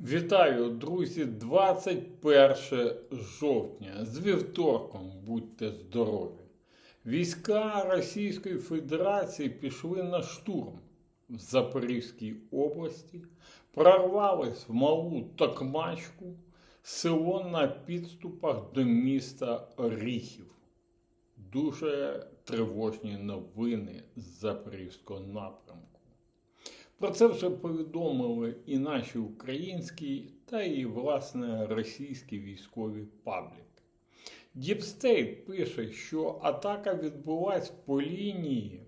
Вітаю, друзі! 21 жовтня. З вівторком будьте здорові. Війська Російської Федерації пішли на штурм в Запорізькій області, прорвались в малу Токмачку, село на підступах до міста Оріхів. Дуже тривожні новини з Запорізького напрямку. Про це вже повідомили і наші українські, та і, власне, російські військові пабліки. Діпстейт пише, що атака відбулась по лінії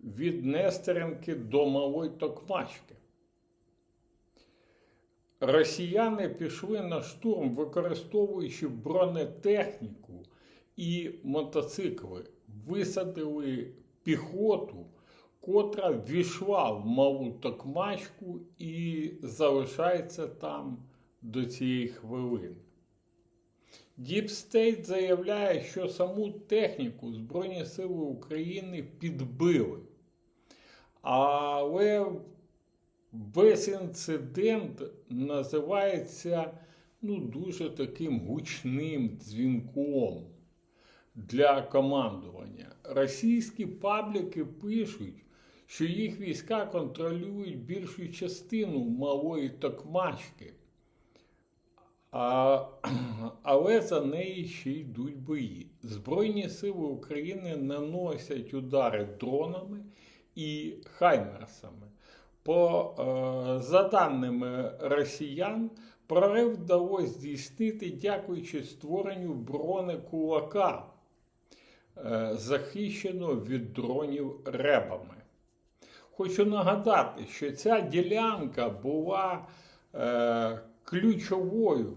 від Нестеренки до Малої Токмачки. Росіяни пішли на штурм, використовуючи бронетехніку і мотоцикли, висадили піхоту котра ввійшла в малу токмачку і залишається там до цієї хвилини. Діпстейт заявляє, що саму техніку Збройні Сили України підбили. Але весь інцидент називається ну, дуже таким гучним дзвінком для командування. Російські пабліки пишуть, що їх війська контролюють більшу частину малої токмачки, а, але за неї ще йдуть бої. Збройні сили України наносять удари дронами і хаймерсами. По, е, За даними росіян, прорив вдалося здійснити дякуючи створенню бронекулака, е, захищеного від дронів ребами. Хочу нагадати, що ця ділянка була е, ключовою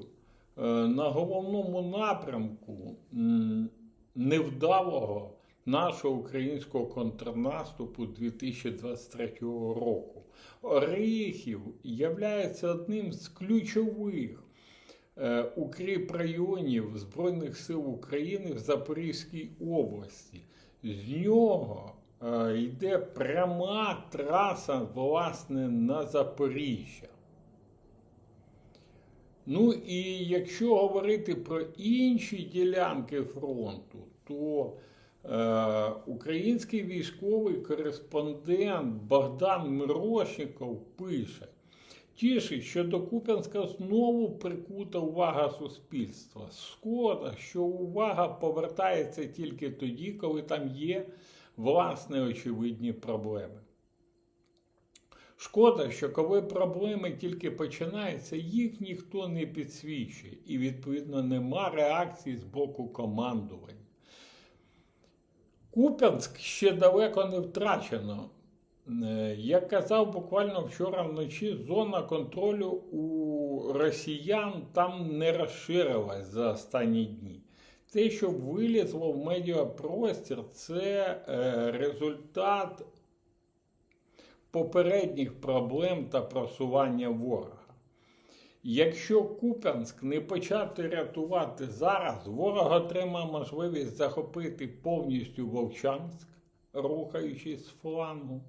е, на головному напрямку невдалого нашого українського контрнаступу 2023 року. Оріхів являється одним з ключових е, укріп районів Збройних сил України в Запорізькій області. З нього йде пряма траса, власне, на Запоріжжя. Ну і якщо говорити про інші ділянки фронту, то е, український військовий кореспондент Богдан Мирошников пише, тішить, що до Куп'янська знову прикута увага суспільства. Шкода, що увага повертається тільки тоді, коли там є власне очевидні проблеми. Шкода, що коли проблеми тільки починаються, їх ніхто не підсвічує, і, відповідно, нема реакції з боку командувань. Куп'янськ ще далеко не втрачено. Е, Як казав буквально вчора вночі, зона контролю у росіян там не розширилась за останні дні. Те, що вилізло в медіапростір, це е, результат попередніх проблем та просування ворога. Якщо Куп'янськ не почати рятувати зараз, ворог отримає можливість захопити повністю Вовчанськ, рухаючись з флангу,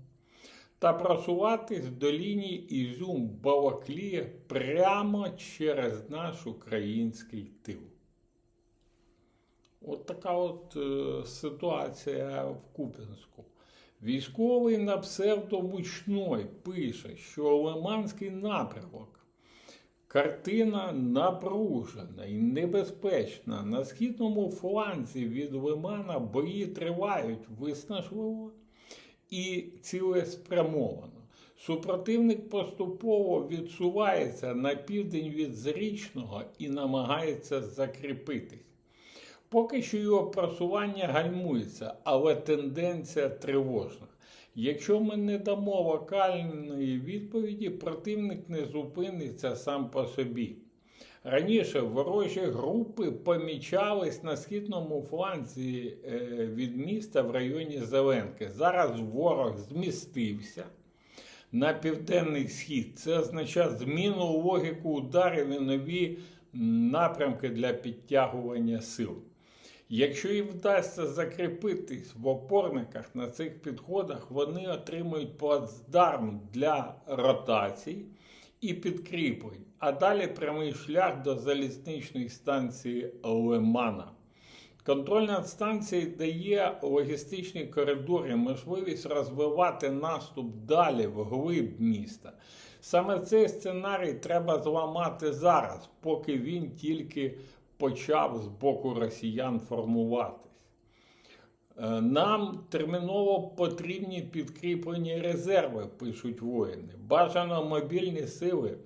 та просуватись до лінії ізюм Балаклія прямо через наш український тил. От така от е, ситуація в Куп'янську. Військовий на псевдомучной пише, що Лиманський напрямок картина напружена і небезпечна. На східному фланзі від Лимана бої тривають виснажливо і цілеспрямовано. Супротивник поступово відсувається на південь від Зрічного і намагається закріпитись. Поки що його просування гальмується, але тенденція тривожна. Якщо ми не дамо локальної відповіді, противник не зупиниться сам по собі. Раніше ворожі групи помічались на східному фланзі е, від міста в районі Зеленки. Зараз ворог змістився на південний схід. Це означає зміну логіку ударів і нові напрямки для підтягування сил. Якщо їм вдасться закріпитись в опорниках на цих підходах, вони отримують плацдарм для ротацій і підкріплень, а далі прямий шлях до залізничної станції Лимана. Контроль над станцією дає логістичні коридори, можливість розвивати наступ далі вглиб міста. Саме цей сценарій треба зламати зараз, поки він тільки почав з боку росіян формуватись. Е, Нам терміново потрібні підкріплені резерви, пишуть воїни. Бажано мобільні сили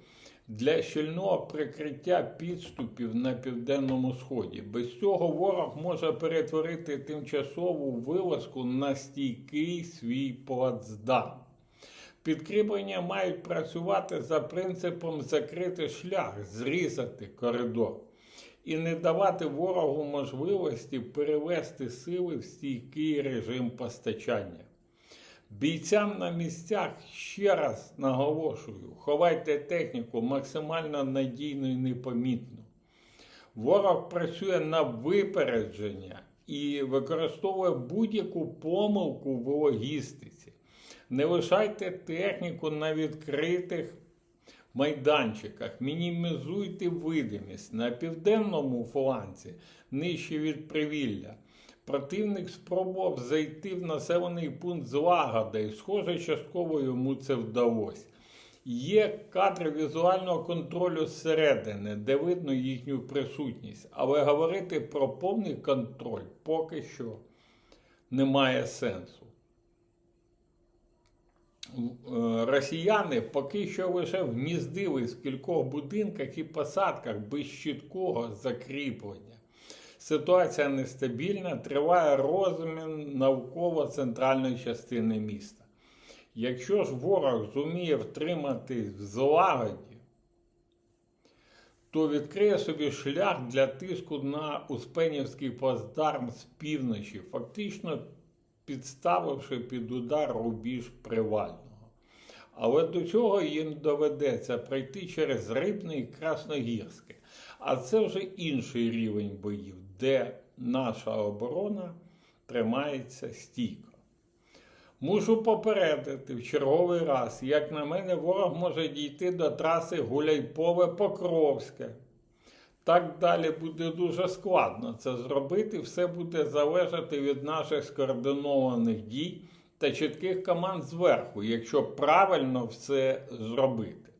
для щільного прикриття підступів на південному сході. Без цього ворог може перетворити тимчасову вилазку на стійкий свій плацдарм. Підкріплення мають працювати за принципом закрити шлях, зрізати коридор і не давати ворогу можливості перевести сили в стійкий режим постачання. Бійцям на місцях ще раз наголошую: ховайте техніку максимально надійно і непомітно. Ворог працює на випередження і використовує будь-яку помилку в логістиці. Не лишайте техніку на відкритих майданчиках, мінімізуйте видимість на південному фланці, нижче від привілля. Противник спробував зайти в населений пункт злагода, і, схоже, частково йому це вдалося. Є кадри візуального контролю зсередини, де видно їхню присутність, але говорити про повний контроль поки що немає сенсу. Росіяни поки що лише вміздились в кількох будинках і посадках без чіткого закріплення. Ситуація нестабільна, триває розмін навколо центральної частини міста. Якщо ж ворог зуміє втримати в злагоді, то відкриє собі шлях для тиску на Успенівський плацдарм з півночі, фактично підставивши під удар рубіж Привального. Але до цього їм доведеться пройти через Рибне і Красногірське. А це вже інший рівень боїв, де наша оборона тримається стійко. Мушу попередити в черговий раз, як на мене, ворог може дійти до траси Гуляйпове-Покровське. Так далі буде дуже складно це зробити. Все буде залежати від наших скоординованих дій та чітких команд зверху, якщо правильно все зробити.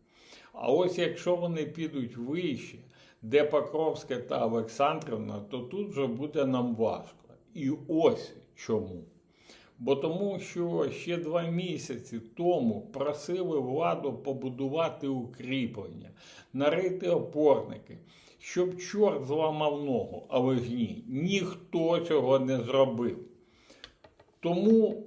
А ось якщо вони підуть вище, де Покровське та Олександрівна, то тут вже буде нам важко. І ось чому. Бо тому, що ще два місяці тому просили владу побудувати укріплення, нарити опорники, щоб чорт зламав ногу, але ж ні, ніхто цього не зробив. Тому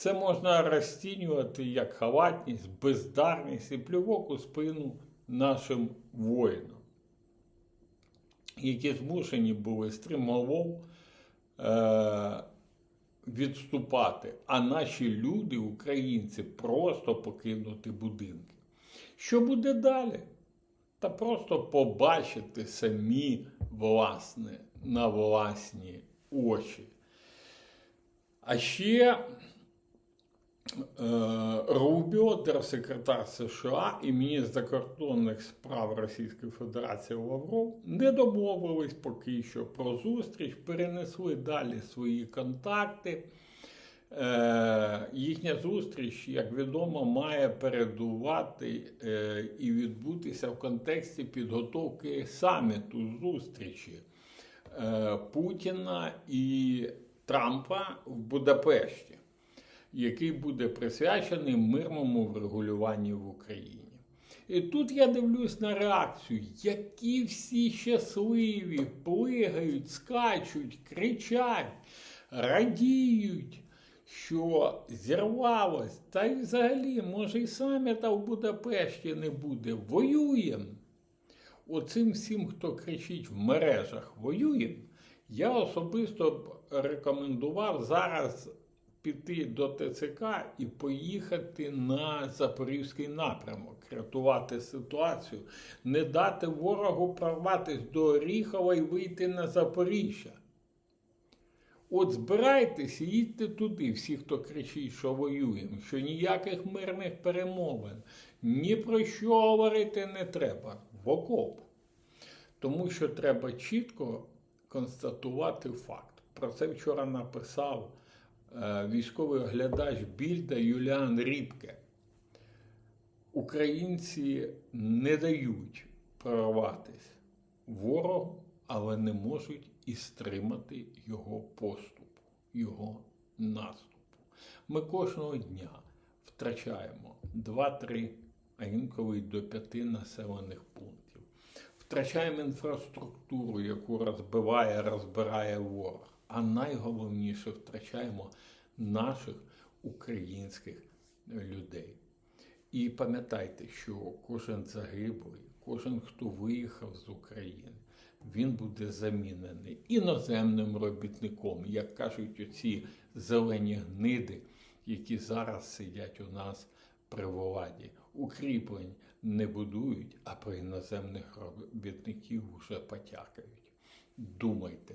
це можна розцінювати як халатність, бездарність і плювок у спину нашим воїнам, які змушені були стримовов е- відступати, а наші люди, українці, просто покинути будинки. Що буде далі? Та просто побачити самі власне на власні очі. А ще Рубіо, держсекретар США і міністр закордонних справ Російської Федерації Лавров не домовились поки що про зустріч, перенесли далі свої контакти. Е, їхня зустріч, як відомо, має передувати е, і відбутися в контексті підготовки саміту зустрічі Путіна і Трампа в Будапешті який буде присвячений мирному врегулюванню в Україні. І тут я дивлюсь на реакцію, які всі щасливі, плигають, скачуть, кричать, радіють, що зірвалось, та й взагалі, може, і саміта в Будапешті не буде. Воюємо. Оцим всім, хто кричить в мережах, воюємо. Я особисто рекомендував зараз піти до ТЦК і поїхати на Запорізький напрямок, рятувати ситуацію, не дати ворогу прорватися до Оріхова і вийти на Запоріжжя. От збирайтеся, їдьте туди, всі, хто кричить, що воюємо, що ніяких мирних перемовин, Ні про що говорити не треба в окоп. Тому що треба чітко констатувати факт. Про це вчора написав військовий оглядач Більда Юліан Рібке. Українці не дають прорватися ворогу, але не можуть і стримати його поступу, його наступу. Ми кожного дня втрачаємо 2-3, а інколи до 5 населених пунктів. Втрачаємо інфраструктуру, яку розбиває, розбирає ворог. А найголовніше втрачаємо наших українських людей. І пам'ятайте, що кожен загиблий, кожен, хто виїхав з України, він буде замінений іноземним робітником, як кажуть оці зелені гниди, які зараз сидять у нас при владі. Укріплень не будують, а про іноземних робітників вже потякають. Думайте,